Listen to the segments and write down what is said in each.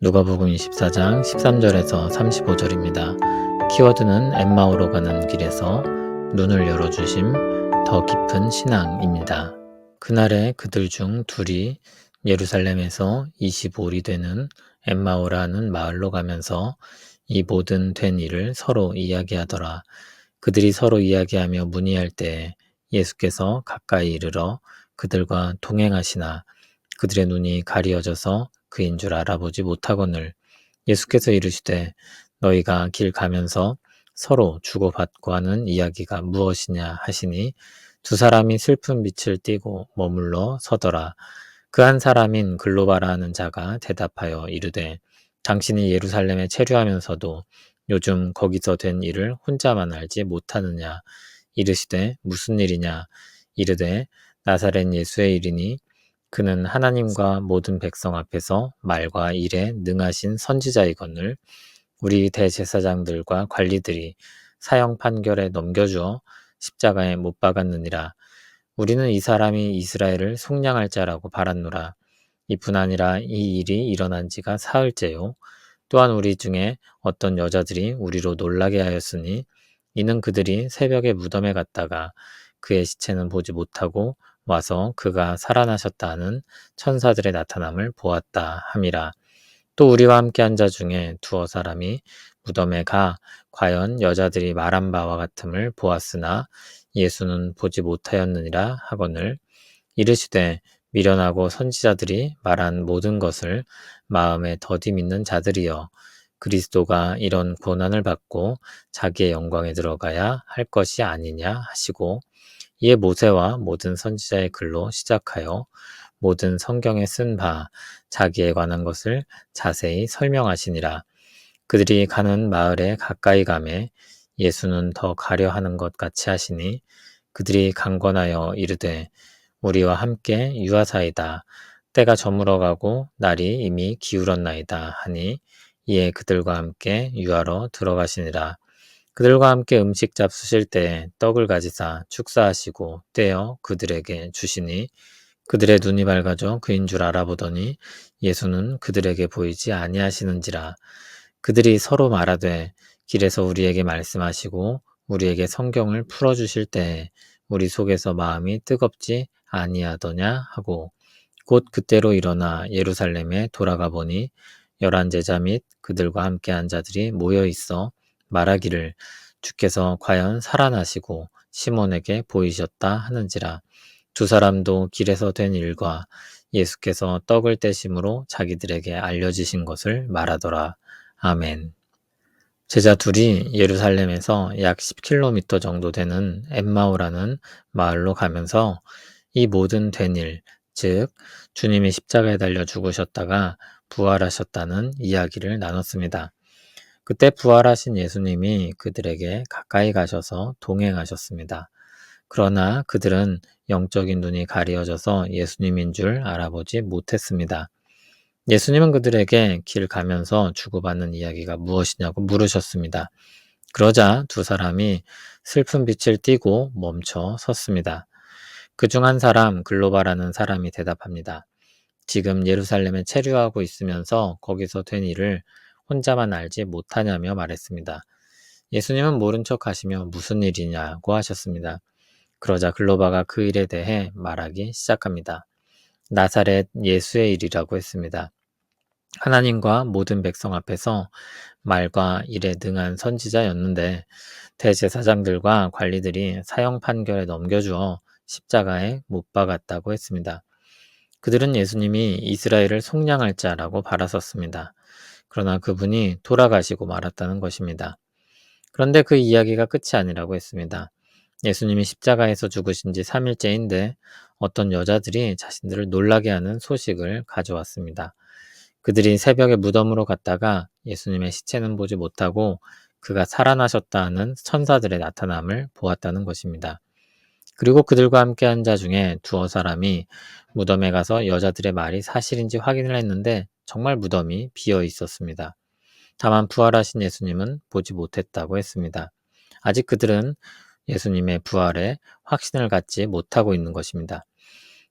누가복음 24장 13절에서 35절입니다. 키워드는 엠마오로 가는 길에서 눈을 열어주심 더 깊은 신앙입니다. 그날에 그들 중 둘이 예루살렘에서 25리 되는 엠마오라는 마을로 가면서 이 모든 된 일을 서로 이야기하더라. 그들이 서로 이야기하며 문의할 때 예수께서 가까이 이르러 그들과 동행하시나 그들의 눈이 가리어져서 그인 줄 알아보지 못하거늘 예수께서 이르시되 너희가 길 가면서 서로 주고받고 하는 이야기가 무엇이냐 하시니 두 사람이 슬픈 빛을 띠고 머물러 서더라. 그 한 사람인 글로바라 하는 자가 대답하여 이르되 당신이 예루살렘에 체류하면서도 요즘 거기서 된 일을 혼자만 알지 못하느냐 이르시되 무슨 일이냐 이르되 나사렛 예수의 일이니 그는 하나님과 모든 백성 앞에서 말과 일에 능하신 선지자이거늘 우리 대제사장들과 관리들이 사형 판결에 넘겨주어 십자가에 못 박았느니라. 우리는 이 사람이 이스라엘을 속량할 자라고 바랐노라. 이뿐 아니라 이 일이 일어난 지가 사흘째요. 또한 우리 중에 어떤 여자들이 우리로 놀라게 하였으니 이는 그들이 새벽에 무덤에 갔다가 그의 시체는 보지 못하고 와서 그가 살아나셨다 하는 천사들의 나타남을 보았다 함이라. 또 우리와 함께 한 자 중에 두어 사람이 무덤에 가 과연 여자들이 말한 바와 같음을 보았으나 예수는 보지 못하였느니라 하거늘 이르시되 미련하고 선지자들이 말한 모든 것을 마음에 더디 믿는 자들이여 그리스도가 이런 고난을 받고 자기의 영광에 들어가야 할 것이 아니냐 하시고 이에 모세와 모든 선지자의 글로 시작하여 모든 성경에 쓴 바 자기에 관한 것을 자세히 설명하시니라. 그들이 가는 마을에 가까이 가매 예수는 더 가려 하는 것 같이 하시니 그들이 강권하여 이르되 우리와 함께 유하사이다. 때가 저물어가고 날이 이미 기울었나이다 하니 이에 그들과 함께 유하러 들어가시니라. 그들과 함께 음식 잡수실 때 떡을 가지사 축사하시고 떼어 그들에게 주시니 그들의 눈이 밝아져 그인 줄 알아보더니 예수는 그들에게 보이지 아니하시는지라. 그들이 서로 말하되 길에서 우리에게 말씀하시고 우리에게 성경을 풀어 주실 때 우리 속에서 마음이 뜨겁지 아니하더냐 하고 곧 그때로 일어나 예루살렘에 돌아가 보니 열한 제자 및 그들과 함께 한 자들이 모여 있어 말하기를 주께서 과연 살아나시고 시몬에게 보이셨다 하는지라 두 사람도 길에서 된 일과 예수께서 떡을 떼심으로 자기들에게 알려지신 것을 말하더라. 아멘. 제자 둘이 예루살렘에서 약 10km 정도 되는 엠마오라는 마을로 가면서 이 모든 된 일, 즉 주님이 십자가에 달려 죽으셨다가 부활하셨다는 이야기를 나눴습니다. 그때 부활하신 예수님이 그들에게 가까이 가셔서 동행하셨습니다. 그러나 그들은 영적인 눈이 가리어져서 예수님인 줄 알아보지 못했습니다. 예수님은 그들에게 길 가면서 주고받는 이야기가 무엇이냐고 물으셨습니다. 그러자 두 사람이 슬픈 빛을 띠고 멈춰 섰습니다. 그 중 한 사람 글로바라는 사람이 대답합니다. 지금 예루살렘에 체류하고 있으면서 거기서 된 일을 혼자만 알지 못하냐며 말했습니다. 예수님은 모른 척 하시며 무슨 일이냐고 하셨습니다. 그러자 글로바가 그 일에 대해 말하기 시작합니다. 나사렛 예수의 일이라고 했습니다. 하나님과 모든 백성 앞에서 말과 일에 능한 선지자였는데 대제사장들과 관리들이 사형 판결에 넘겨주어 십자가에 못 박았다고 했습니다. 그들은 예수님이 이스라엘을 속량할 자라고 바라섰습니다. 그러나 그분이 돌아가시고 말았다는 것입니다. 그런데 그 이야기가 끝이 아니라고 했습니다. 예수님이 십자가에서 죽으신 지 3일째인데 어떤 여자들이 자신들을 놀라게 하는 소식을 가져왔습니다. 그들이 새벽에 무덤으로 갔다가 예수님의 시체는 보지 못하고 그가 살아나셨다는 천사들의 나타남을 보았다는 것입니다. 그리고 그들과 함께 한 자 중에 두어 사람이 무덤에 가서 여자들의 말이 사실인지 확인을 했는데 정말 무덤이 비어 있었습니다. 다만 부활하신 예수님은 보지 못했다고 했습니다. 아직 그들은 예수님의 부활에 확신을 갖지 못하고 있는 것입니다.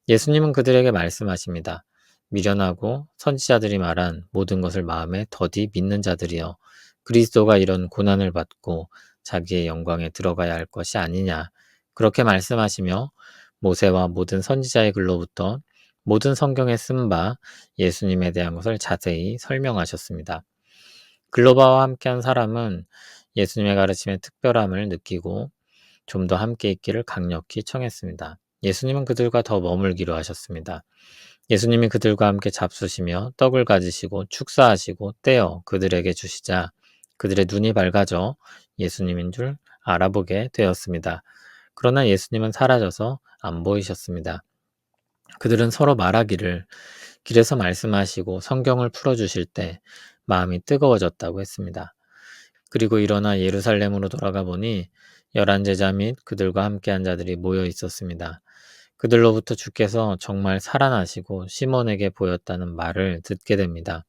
예수님은 그들에게 말씀하십니다. 미련하고 선지자들이 말한 모든 것을 마음에 더디 믿는 자들이여 그리스도가 이런 고난을 받고 자기의 영광에 들어가야 할 것이 아니냐 그렇게 말씀하시며 모세와 모든 선지자의 글로부터 모든 성경에 쓴 바 예수님에 대한 것을 자세히 설명하셨습니다. 글로바와 함께한 사람은 예수님의 가르침의 특별함을 느끼고 좀 더 함께 있기를 강력히 청했습니다. 예수님은 그들과 더 머물기로 하셨습니다. 예수님이 그들과 함께 잡수시며 떡을 가지시고 축사하시고 떼어 그들에게 주시자 그들의 눈이 밝아져 예수님인 줄 알아보게 되었습니다. 그러나 예수님은 사라져서 안 보이셨습니다. 그들은 서로 말하기를 길에서 말씀하시고 성경을 풀어주실 때 마음이 뜨거워졌다고 했습니다. 그리고 일어나 예루살렘으로 돌아가 보니 열한 제자 및 그들과 함께한 자들이 모여 있었습니다. 그들로부터 주께서 정말 살아나시고 시몬에게 보였다는 말을 듣게 됩니다.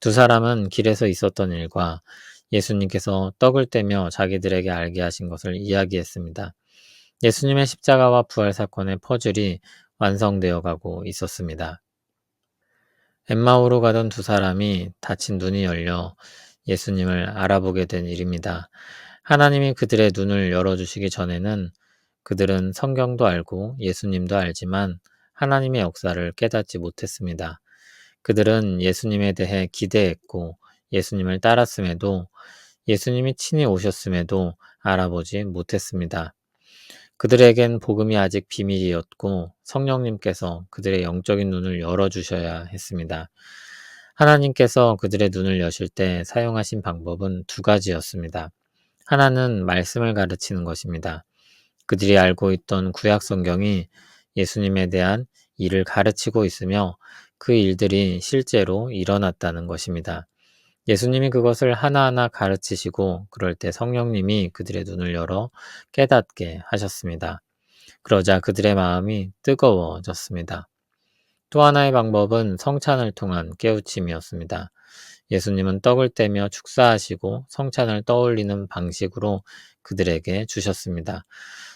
두 사람은 길에서 있었던 일과 예수님께서 떡을 떼며 자기들에게 알게 하신 것을 이야기했습니다. 예수님의 십자가와 부활 사건의 퍼즐이 완성되어 가고 있었습니다. 엠마오로 가던 두 사람이 다친 눈이 열려 예수님을 알아보게 된 일입니다. 하나님이 그들의 눈을 열어주시기 전에는 그들은 성경도 알고 예수님도 알지만 하나님의 역사를 깨닫지 못했습니다. 그들은 예수님에 대해 기대했고 예수님을 따랐음에도 예수님이 친히 오셨음에도 알아보지 못했습니다. 그들에겐 복음이 아직 비밀이었고 성령님께서 그들의 영적인 눈을 열어주셔야 했습니다. 하나님께서 그들의 눈을 여실 때 사용하신 방법은 두 가지였습니다. 하나는 말씀을 가르치는 것입니다. 그들이 알고 있던 구약 성경이 예수님에 대한 일을 가르치고 있으며 그 일들이 실제로 일어났다는 것입니다. 예수님이 그것을 하나하나 가르치시고 그럴 때 성령님이 그들의 눈을 열어 깨닫게 하셨습니다. 그러자 그들의 마음이 뜨거워졌습니다. 또 하나의 방법은 성찬을 통한 깨우침이었습니다. 예수님은 떡을 떼며 축사하시고 성찬을 떠올리는 방식으로 그들에게 주셨습니다.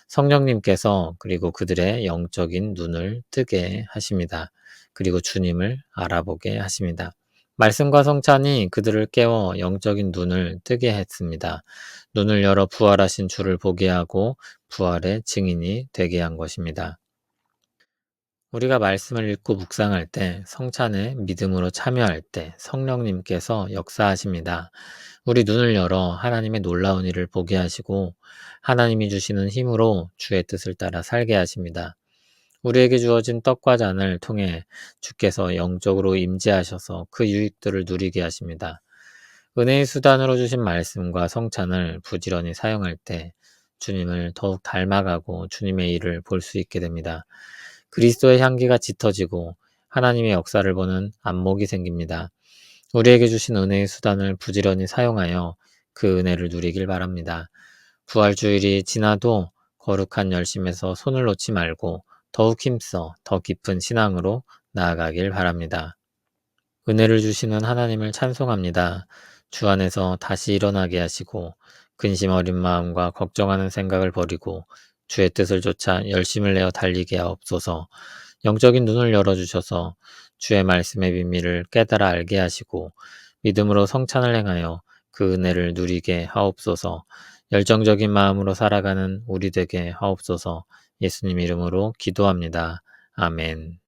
성령님께서 그리고 그들의 영적인 눈을 뜨게 하십니다. 그리고 주님을 알아보게 하십니다. 말씀과 성찬이 그들을 깨워 영적인 눈을 뜨게 했습니다. 눈을 열어 부활하신 주를 보게 하고 부활의 증인이 되게 한 것입니다. 우리가 말씀을 읽고 묵상할 때, 성찬에 믿음으로 참여할 때 성령님께서 역사하십니다. 우리 눈을 열어 하나님의 놀라운 일을 보게 하시고 하나님이 주시는 힘으로 주의 뜻을 따라 살게 하십니다. 우리에게 주어진 떡과 잔을 통해 주께서 영적으로 임재하셔서 그 유익들을 누리게 하십니다. 은혜의 수단으로 주신 말씀과 성찬을 부지런히 사용할 때 주님을 더욱 닮아가고 주님의 일을 볼 수 있게 됩니다. 그리스도의 향기가 짙어지고 하나님의 역사를 보는 안목이 생깁니다. 우리에게 주신 은혜의 수단을 부지런히 사용하여 그 은혜를 누리길 바랍니다. 부활주일이 지나도 거룩한 열심에서 손을 놓지 말고 더욱 힘써 더 깊은 신앙으로 나아가길 바랍니다. 은혜를 주시는 하나님을 찬송합니다. 주 안에서 다시 일어나게 하시고 근심 어린 마음과 걱정하는 생각을 버리고 주의 뜻을 쫓아 열심을 내어 달리게 하옵소서 영적인 눈을 열어주셔서 주의 말씀의 비밀을 깨달아 알게 하시고 믿음으로 성찬을 행하여 그 은혜를 누리게 하옵소서 열정적인 마음으로 살아가는 우리 되게 하옵소서 예수님 이름으로 기도합니다. 아멘.